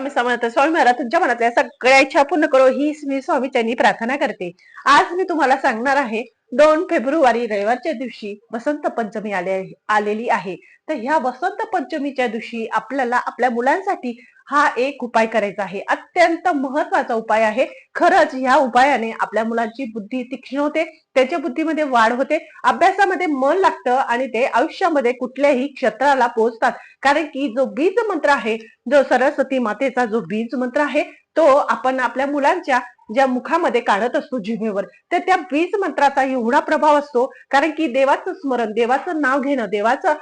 स्वामी समर्थ स्वामी महाराज तुमच्या मनातल्या सगळ्या इच्छा पूर्ण करो ही मी स्वामीच्यांनी प्रार्थना करते. आज मी तुम्हाला सांगणार आहे दोन फेब्रुवारी रविवारच्या दिवशी वसंत पंचमी आले आलेली आहे. तर ह्या वसंत पंचमीच्या दिवशी आपल्याला आपल्या मुलांसाठी हा एक उपाय करायचा आहे. अत्यंत महत्त्वाचा उपाय आहे. खरंच ह्या उपायाने आपल्या मुलांची बुद्धी तीक्ष्ण होते त्याच्या बुद्धीमध्ये वाढ होते अभ्यासामध्ये मन लागतं आणि ते आयुष्यामध्ये कुठल्याही क्षेत्राला पोहोचतात. कारण की जो बीज मंत्र आहे जो सरस्वती मातेचा जो बीज मंत्र आहे तो आपण आपल्या मुलांच्या ज्या मुखामध्ये काढत असतो जिभेवर तर त्या बीज मंत्राचा एवढा प्रभाव असतो. कारण की देवाचं स्मरण देवाचं नाव घेणं देवाचं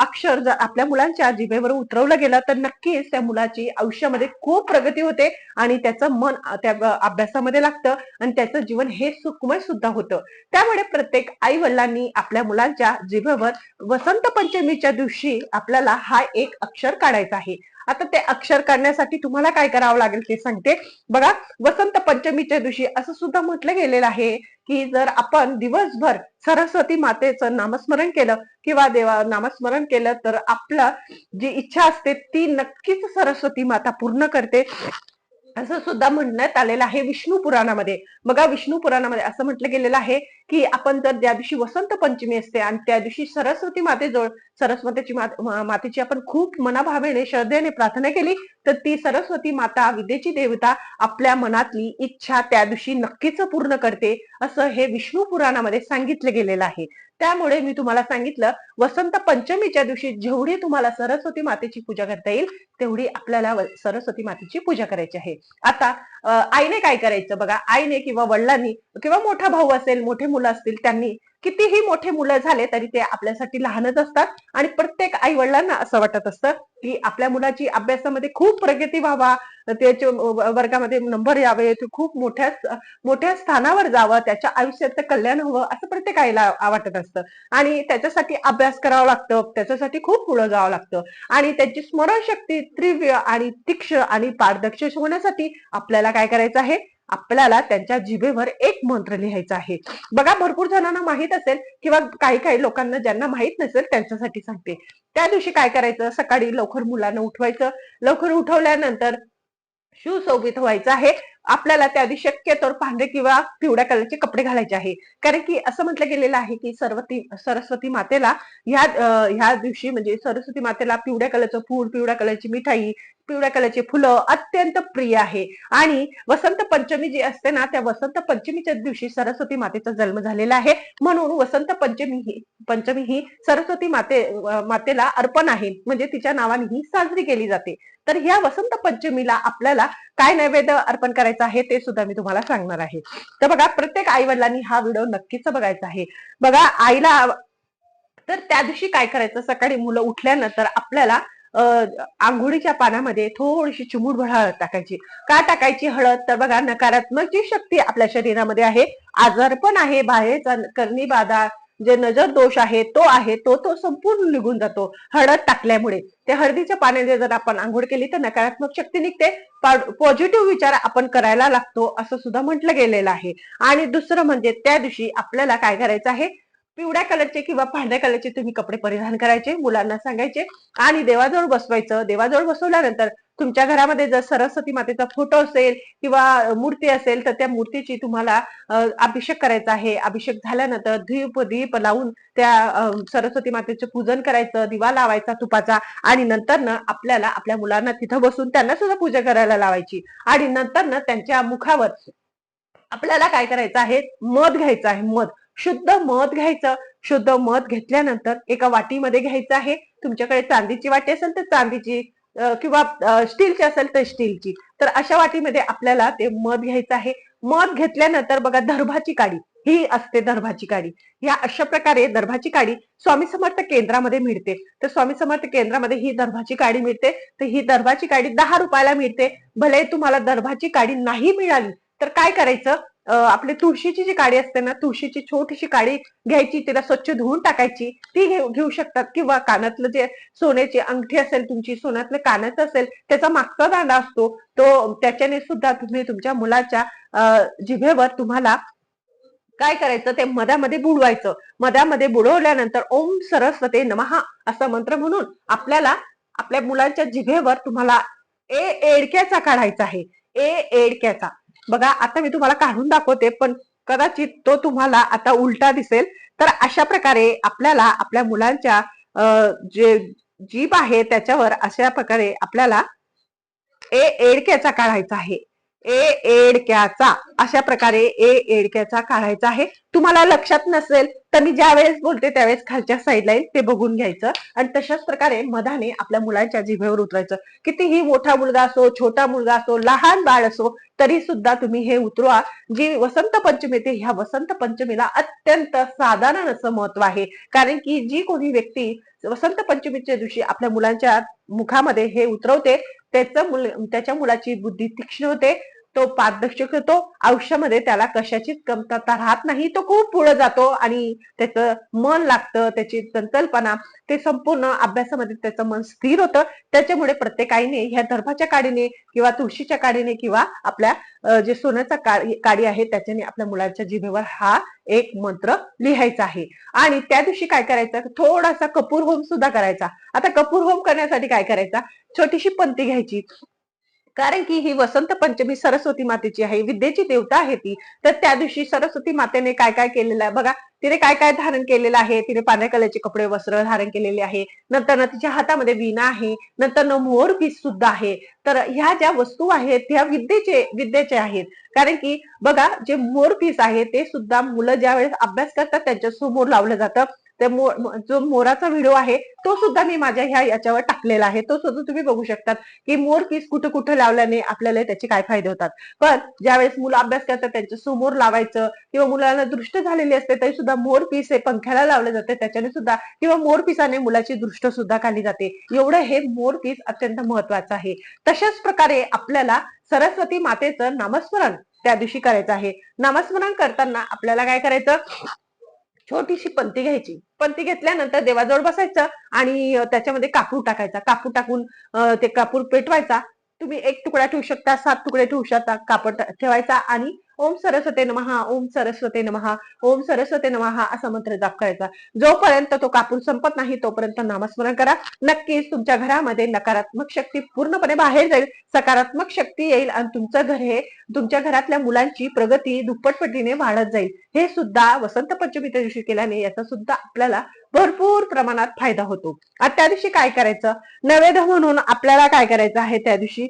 अक्षर जर आपल्या मुलांच्या जिभेवर उतरवलं गेलं तर नक्कीच त्या मुलाची आयुष्यामध्ये खूप प्रगती होते आणि त्याचं मन त्या अभ्यासामध्ये लागतं आणि त्याचं जीवन हे सुखमय सुद्धा होतं. त्यामुळे प्रत्येक आई वडिलांनी आपल्या मुलांच्या जिभेवर वसंत पंचमीच्या दिवशी आपल्याला हा एक अक्षर काढायचा आहे. आता ते अक्षर करण्यासाठी तुम्हाला काय करावं लागेल ते सांगते. बघा वसंत पंचमीच्या दिवशी असं सुद्धा म्हटलं गेलेलं आहे की जर आपण दिवसभर सरस्वती मातेचं नामस्मरण केलं किंवा देवा नामस्मरण केलं तर आपलं जी इच्छा असते ती नक्कीच सरस्वती माता पूर्ण करते. असं सुद्धा म्हणण्यात आलेलं आहे विष्णू पुराणामध्ये. बघा विष्णू पुराणामध्ये असं म्हटलं गेलेलं आहे की आपण जर ज्या दिवशी वसंत पंचमी असते आणि त्या दिवशी सरस्वती मातेजवळ सरस्वतीची मातेची आपण खूप मनाभावेने श्रद्धेने प्रार्थना केली तर ती सरस्वती माता विदेची देवता आपल्या मनातली इच्छा त्या दिवशी नक्कीच पूर्ण करते असं हे विष्णू पुराणामध्ये सांगितलं गेलेलं आहे. त्यामुळे मी तुम्हाला सांगितलं वसंत पंचमीच्या दिवशी जेवढी तुम्हाला सरस्वती मातेची पूजा करता येईल तेवढी आपल्याला सरस्वती मातेची पूजा करायची आहे. आता आईने काय करायचं बघा? आईने किंवा वडिलांनी किंवा मोठा भाऊ असेल मोठे मुलं असतील त्यांनी कितीही मोठे मुलं झाले तरी ते आपल्यासाठी लहानच असतात आणि प्रत्येक आई वडिलांना असं वाटत असतं की आपल्या मुलाची अभ्यासामध्ये खूप प्रगती व्हावा त्याच्या वर्गामध्ये नंबर यावे खूप मोठ्या मोठ्या स्थानावर जावं त्याच्या आयुष्याचं कल्याण हवं असं प्रत्येक आईला वाटत असतं. आणि त्याच्यासाठी अभ्यास करावा लागतं त्याच्यासाठी खूप पुढं जावं लागतं. आणि त्याची स्मरणशक्ती तीव्र आणि तीक्ष्ण आणि पारदर्शक होण्यासाठी आपल्याला काय करायचं आहे? आपल्याला त्यांच्या जिभेवर एक मंत्र लिहायचा आहे. बघा भरपूर जणांना माहीत असेल किंवा काही काही लोकांना ज्यांना माहीत नसेल त्यांच्यासाठी सांगते. त्या दिवशी काय करायचं? सकाळी लवकर मुलांना उठवायचं. लवकर उठवल्यानंतर सुशोभित व्हायचं आहे. आपल्याला त्या दिवशी शक्यतोवर पांढरे किंवा पिवळ्या कलरचे कपडे घालायचे आहे. कारण की असं म्हटलं गेलेलं आहे की सरस्वती सरस्वती मातेला ह्या ह्या दिवशी म्हणजे सरस्वती मातेला पिवळ्या कलरचं फूल पिवळ्या कलरची मिठाई पिवळ्या कलरची फुलं अत्यंत प्रिय आहे. आणि वसंत पंचमी जी असते ना त्या वसंत पंचमीच्या दिवशी सरस्वती मातेचा जन्म झालेला आहे. म्हणून वसंत पंचमी ही पंचमी ही सरस्वती माते मातेला अर्पण आहे. म्हणजे तिच्या नावाने ही साजरी केली जाते. तर ह्या वसंत पंचमीला आपल्याला काय नैवेद्य अर्पण करायचं आहे ते सुद्धा मी तुम्हाला सांगणार आहे. तर बघा प्रत्येक आई वडिलांनी हा व्हिडिओ नक्कीच बघायचा आहे. बघा आईला तर त्या दिवशी काय करायचं? सकाळी मुलं उठल्यानंतर आपल्याला आंघोळीच्या पानामध्ये थोडीशी चिमूटभर हळद टाकायची. का टाकायची हळद? तर बघा नकारात्मक जी शक्ती आपल्या शरीरामध्ये आहे आजार पण आहे बाहेरचा करणी बाधा जे नजर दोष आहे तो आहे तो तो संपूर्ण निघून जातो हळद टाकल्यामुळे. ते हळदीच्या पाण्याने जर आपण आंघोळ केली तर नकारात्मक शक्ती निघते. पॉझिटिव्ह विचार आपण करायला लागतो असं सुद्धा म्हटलं गेलेलं आहे. आणि दुसरं म्हणजे त्या दिवशी आपल्याला काय करायचं आहे? पिवळ्या कलरचे किंवा पांढऱ्या कलरचे तुम्ही कपडे परिधान करायचे मुलांना सांगायचे आणि देवाजवळ बसवायचं. देवाजवळ बसवल्यानंतर तुमच्या घरामध्ये जर सरस्वती मातेचा फोटो असेल किंवा मूर्ती असेल तर त्या मूर्तीची तुम्हाला अभिषेक करायचा आहे. अभिषेक झाल्यानंतर दीप दीप लावून त्या सरस्वती मातेचं पूजन करायचं दिवा लावायचा तुपाचा आणि नंतर ना आपल्याला आपल्या मुलांना तिथं बसून त्यांना सुद्धा पूजा करायला लावायची. आणि नंतर ना त्यांच्या मुखावर आपल्याला काय करायचं आहे? मध घ्यायचं आहे. मध. शुद्ध मध घ्यायचं. शुद्ध मध घेतल्यानंतर एका वाटीमध्ये घ्यायचं आहे. तुमच्याकडे चांदीची वाटी असेल तर चांदीची किंवा स्टीलची असेल तर स्टीलची. तर अशा वाटीमध्ये आपल्याला ते मध घ्यायचं आहे. मध घेतल्यानंतर बघा दर्भाची काडी. ही असते दर्भाची काडी. या अशा प्रकारे दर्भाची काडी स्वामी समर्थ केंद्रामध्ये मिळते. तर स्वामी समर्थ केंद्रामध्ये ही दर्भाची काडी मिळते. तर ही दर्भाची काडी दहा रुपयाला मिळते. भले तुम्हाला दर्भाची काडी नाही मिळाली तर काय करायचं? आपली तुळशीची जी काडी असते ना तुळशीची छोटीशी काडी घ्यायची तिला स्वच्छ धुवून टाकायची. ती घेऊ घेऊ शकतात. किंवा कानातलं जे सोन्याची अंगठी असेल तुमची सोन्यातलं कानाचं असेल त्याचा मागचा दांडा असतो. तो त्याच्याने सुद्धा तुम्ही तुमच्या मुलाच्या जिभेवर तुम्हाला काय करायचं? ते मधामध्ये बुडवायचं. मधामध्ये बुडवल्यानंतर ओम सरस्वते नमहा असा मंत्र म्हणून आपल्याला आपल्या मुलांच्या जिभेवर तुम्हाला ए एडक्याचा काढायचा आहे. ए एडक्याचा. बघा आता मी तुम्हाला काढून दाखवते पण कदाचित तो तुम्हाला आता उलटा दिसेल. तर अशा प्रकारे आपल्याला आपल्या मुलांच्या जे जीभ आहे त्याच्यावर अशा प्रकारे आपल्याला ए एडक्याचा काढायचा आहे. ए एडक्याचा. अशा प्रकारे ए एडक्याचा काढायचा आहे. तुम्हाला लक्षात नसेल तर मी ज्या वेळेस बोलते त्यावेळेस खालच्या साईडला येईल ते बघून घ्यायचं. आणि तशाच प्रकारे मधाने आपल्या मुलांच्या जिभेवर उतरायचं. कितीही मोठा मुलगा असो छोटा मुलगा असो लहान बाळ असो तरी सुद्धा तुम्ही हे उतरवा. जी वसंत पंचमी येते ह्या वसंत पंचमीला अत्यंत साधारण असं महत्त्व आहे. कारण की जी कोणी व्यक्ती वसंत पंचमीच्या दिवशी आपल्या मुलांच्या मुखामध्ये हे उतरवते त्याचं मुल त्याच्या मुलाची बुद्धी तीक्ष्ण होते. तो पारदर्शक होतो. आयुष्यामध्ये त्याला कशाचीच कमतरता राहत नाही तो खूप पुढे जातो आणि त्याचं मन लागतं त्याची संकल्पना ते संपूर्ण अभ्यासामध्ये त्याचं मन स्थिर होतं. त्याच्यामुळे प्रत्येकाईने ह्या दर्भाच्या काडीने किंवा तुळशीच्या काडीने किंवा आपल्या जे सोन्याचा काडी काडी आहे त्याच्याने आपल्या मुलांच्या जिभेवर हा एक मंत्र लिहायचा आहे. आणि त्या दिवशी काय करायचं? थोडासा कपूर होम सुद्धा करायचा. आता कपूर होम करण्यासाठी काय करायचा? छोटीशी पंती घ्यायची. कारण की ही वसंत पंचमी सरस्वती मातेची आहे विद्येची देवता आहे ती. तर त्या दिवशी सरस्वती मातेने काय काय केलेलं आहे? बघा तिने काय काय धारण केलेलं आहे? तिने पांढऱ्या कलरचे कपडे वस्त्र धारण केलेले आहे. नंतर तिच्या हातामध्ये वीणा आहे. नंतर मोर पीस सुद्धा आहे. तर ह्या ज्या वस्तू आहेत त्या विद्येचे विद्येचे आहेत. कारण की बघा जे मोर पीस आहे ते सुद्धा मुलं ज्या वेळेस अभ्यास करतात त्यांच्यासमोर लावलं जातं. ते मो जो मोराचा व्हिडिओ आहे तो सुद्धा मी माझ्या ह्या याच्यावर टाकलेला आहे. तो सुद्धा तुम्ही बघू शकतात की मोर पीस कुठं कुठं लावल्याने आपल्याला त्याचे काय फायदे होतात. पण ज्यावेळेस मुलं अभ्यास करतात त्यांच्यासमोर लावायचं किंवा मुलांना दृष्ट झालेली असते तरी सुद्धा मोर पीस हे पंख्याला लावले जाते. त्याच्याने सुद्धा किंवा मोर पिसाने मुलाची दृष्ट सुद्धा काढली जाते. एवढं हे मोर पीस अत्यंत महत्वाचं आहे. तशाच प्रकारे आपल्याला सरस्वती मातेचं नामस्मरण त्या दिवशी करायचं आहे. नामस्मरण करताना आपल्याला काय करायचं? छोटीशी पंती घ्यायची. पंती घेतल्यानंतर देवाजवळ बसायचं आणि त्याच्यामध्ये कापूर टाकायचा. कापूर टाकून ते कापूर पेटवायचा. तुम्ही एक तुकडा ठेवू शकता सात तुकडे ठेवू शकता कापड ठेवायचा आणि ओम सरस्वते नमहा ओम सरस्वते नमहा ओम सरस्वते नमहा असा मंत्र जाप करायचा जोपर्यंत तो कापूर संपत नाही तोपर्यंत नामस्मरण करा. नक्कीच तुमच्या घरामध्ये नकारात्मक शक्ती पूर्णपणे बाहेर जाईल. सकारात्मक शक्ती येईल आणि तुमचं घर हे तुमच्या घरातल्या मुलांची प्रगती दुप्पटपटीने वाढत जाईल. हे सुद्धा वसंत पंचमीच्या दिवशी केल्याने याचा सुद्धा आपल्याला भरपूर प्रमाणात फायदा होतो. आता त्या दिवशी काय करायचं? नैवेद्य म्हणून आपल्याला काय करायचं आहे? त्या दिवशी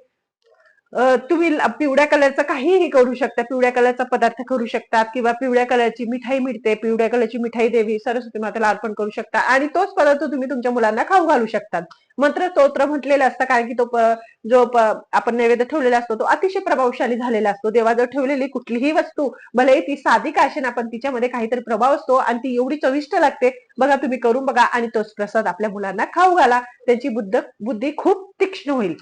तुम्ही पिवळ्या कलरचं काहीही करू शकता. पिवळ्या कलरचा पदार्थ करू शकतात किंवा पिवळ्या कलरची मिठाई मिळते. पिवळ्या कलरची मिठाई देवी सरस्वती मातेला अर्पण करू शकता. आणि तोच पदार्थ तुम्ही तुमच्या मुलांना खाऊ घालू शकतात मंत्र स्तोत्र म्हटलेला असतं कारण की तो जो आपण नैवेद्य ठेवलेला असतो तो अतिशय प्रभावशाली झालेला असतो. देवाजवळ ठेवलेली कुठलीही वस्तू भले ती साधी काशेन आपण तिच्यामध्ये काहीतरी प्रभाव असतो आणि ती एवढी चविष्ट लागते. बघा तुम्ही करून बघा आणि तोच प्रसाद आपल्या मुलांना खाऊ घाला. त्यांची बुद्ध बुद्धी खूप तीक्ष्ण होईल.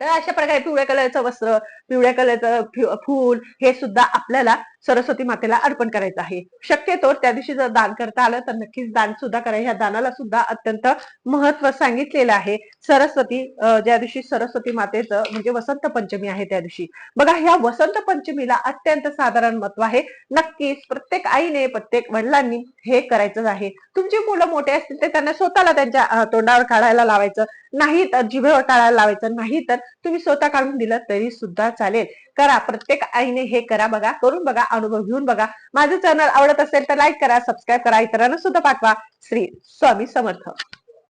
तर अशा प्रकारे पिवळ्या कलरचं वस्त्र पिवळ्या कलरचं फुल फूल हे सुद्धा आपल्याला सरस्वती मातेला अर्पण करायचं आहे. शक्यतो त्या दिवशी जर दान करता आलं तर नक्कीच दान सुद्धा करा. ह्या दानाला सुद्धा अत्यंत महत्त्व सांगितलेलं आहे. सरस्वती ज्या दिवशी सरस्वती मातेचं म्हणजे वसंत पंचमी आहे त्या दिवशी. बघा ह्या वसंत पंचमीला अत्यंत साधारण महत्त्व आहे. नक्कीच प्रत्येक आईने प्रत्येक वडिलांनी हे करायचं आहे. तुमची मुलं मोठे असतील तर त्यांना स्वतःला त्यांच्या तोंडावर काढायला लावायचं. नाही तर जिभेवर काढायला लावायचं. नाही तर तुम्ही स्वतः काढून दिलं तरी सुद्धा चालेल. करा. प्रत्येक आईने हे करा बघा. करून बघा. अनुभव घेऊन बघा. माझं चॅनल आवडत असेल तर लाईक करा सबस्क्राईब करा. इतरांना सुद्धा पाठवा. श्री स्वामी समर्थ.